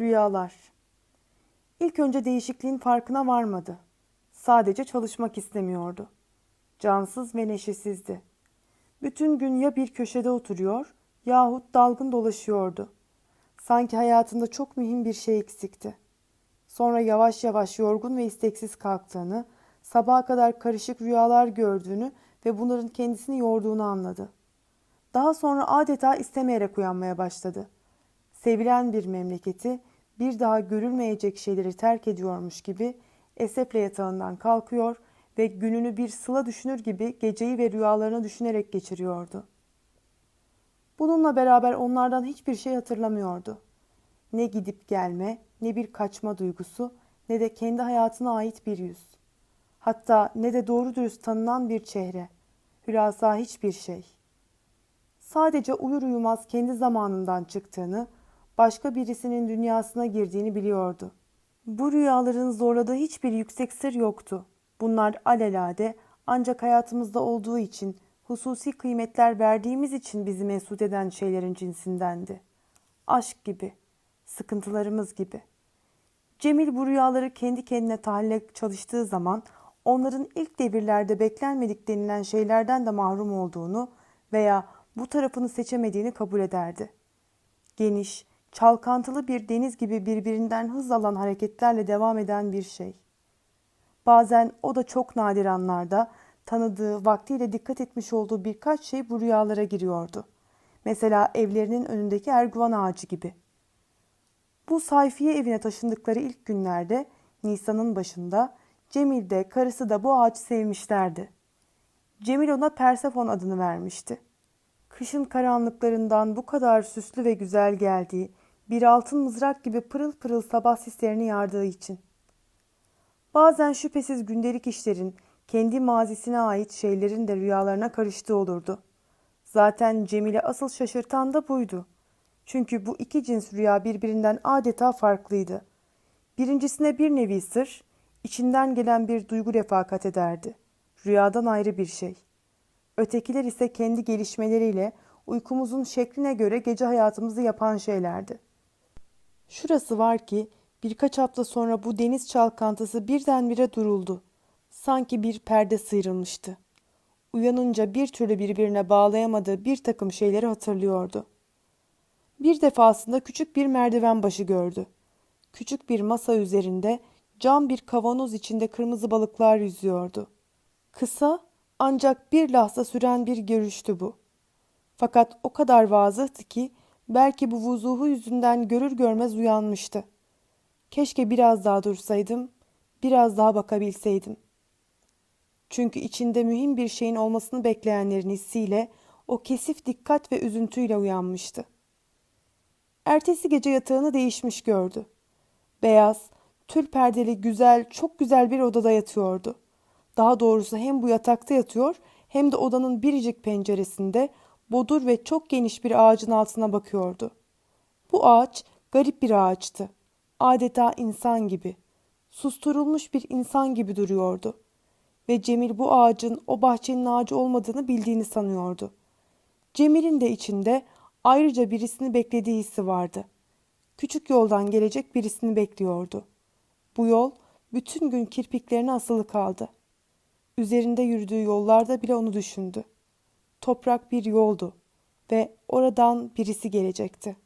Rüyalar İlk önce değişikliğin farkına varmadı. Sadece çalışmak istemiyordu. Cansız ve neşesizdi. Bütün gün ya bir köşede oturuyor yahut dalgın dolaşıyordu. Sanki hayatında çok mühim bir şey eksikti. Sonra yavaş yavaş yorgun ve isteksiz kalktığını, sabaha kadar karışık rüyalar gördüğünü ve bunların kendisini yorduğunu anladı. Daha sonra adeta istemeyerek uyanmaya başladı. Sevilen bir memleketi, bir daha görülmeyecek şeyleri terk ediyormuş gibi esefle yatağından kalkıyor ve gününü bir sıla düşünür gibi geceyi ve rüyalarını düşünerek geçiriyordu. Bununla beraber onlardan hiçbir şey hatırlamıyordu. Ne gidip gelme, ne bir kaçma duygusu, ne de kendi hayatına ait bir yüz. Hatta ne de doğru dürüst tanınan bir çehre. Hülasa hiçbir şey. Sadece uyur uyumaz kendi zamanından çıktığını, başka birisinin dünyasına girdiğini biliyordu. Bu rüyaların zorladığı hiçbir yüksek sır yoktu. Bunlar alelade ancak hayatımızda olduğu için, hususi kıymetler verdiğimiz için bizi mesut eden şeylerin cinsindendi. Aşk gibi, sıkıntılarımız gibi. Cemil bu rüyaları kendi kendine tahalle çalıştığı zaman onların ilk devirlerde beklenmedik denilen şeylerden de mahrum olduğunu veya bu tarafını seçemediğini kabul ederdi. Geniş, çalkantılı bir deniz gibi birbirinden hız alan hareketlerle devam eden bir şey. Bazen o da çok nadir anlarda tanıdığı, vaktiyle dikkat etmiş olduğu birkaç şey bu rüyalara giriyordu. Mesela evlerinin önündeki erguvan ağacı gibi. Bu sayfiye evine taşındıkları ilk günlerde Nisan'ın başında Cemil de karısı da bu ağaçı sevmişlerdi. Cemil ona Persefon adını vermişti. Kışın karanlıklarından bu kadar süslü ve güzel geldiği, bir altın mızrak gibi pırıl pırıl sabah sislerini yardığı için. Bazen şüphesiz gündelik işlerin, kendi mazisine ait şeylerin de rüyalarına karıştığı olurdu. Zaten Cemil'e asıl şaşırtan da buydu. Çünkü bu iki cins rüya birbirinden adeta farklıydı. Birincisine bir nevi sır, içinden gelen bir duygu refakat ederdi. Rüyadan ayrı bir şey. Ötekiler ise kendi gelişmeleriyle uykumuzun şekline göre gece hayatımızı yapan şeylerdi. Şurası var ki birkaç hafta sonra bu deniz çalkantısı birdenbire duruldu. Sanki bir perde sıyrılmıştı. Uyanınca bir türlü birbirine bağlayamadığı bir takım şeyleri hatırlıyordu. Bir defasında küçük bir merdiven başı gördü. Küçük bir masa üzerinde cam bir kavanoz içinde kırmızı balıklar yüzüyordu. Kısa ancak bir lahza süren bir görüştü bu. Fakat o kadar vazıhtı ki belki bu vuzuhu yüzünden görür görmez uyanmıştı. Keşke biraz daha dursaydım, biraz daha bakabilseydim. Çünkü içinde mühim bir şeyin olmasını bekleyenlerin hissiyle o kesif dikkat ve üzüntüyle uyanmıştı. Ertesi gece yatağını değişmiş gördü. Beyaz, tül perdeli güzel, çok güzel bir odada yatıyordu. Daha doğrusu hem bu yatakta yatıyor hem de odanın biricik penceresinde bodur ve çok geniş bir ağacın altına bakıyordu. Bu ağaç garip bir ağaçtı. Adeta insan gibi. Susturulmuş bir insan gibi duruyordu. Ve Cemil bu ağacın o bahçenin ağacı olmadığını bildiğini sanıyordu. Cemil'in de içinde ayrıca birisini beklediği hissi vardı. Küçük yoldan gelecek birisini bekliyordu. Bu yol bütün gün kirpiklerine asılı kaldı. Üzerinde yürüdüğü yollarda bile onu düşündü. Toprak bir yoldu ve oradan birisi gelecekti.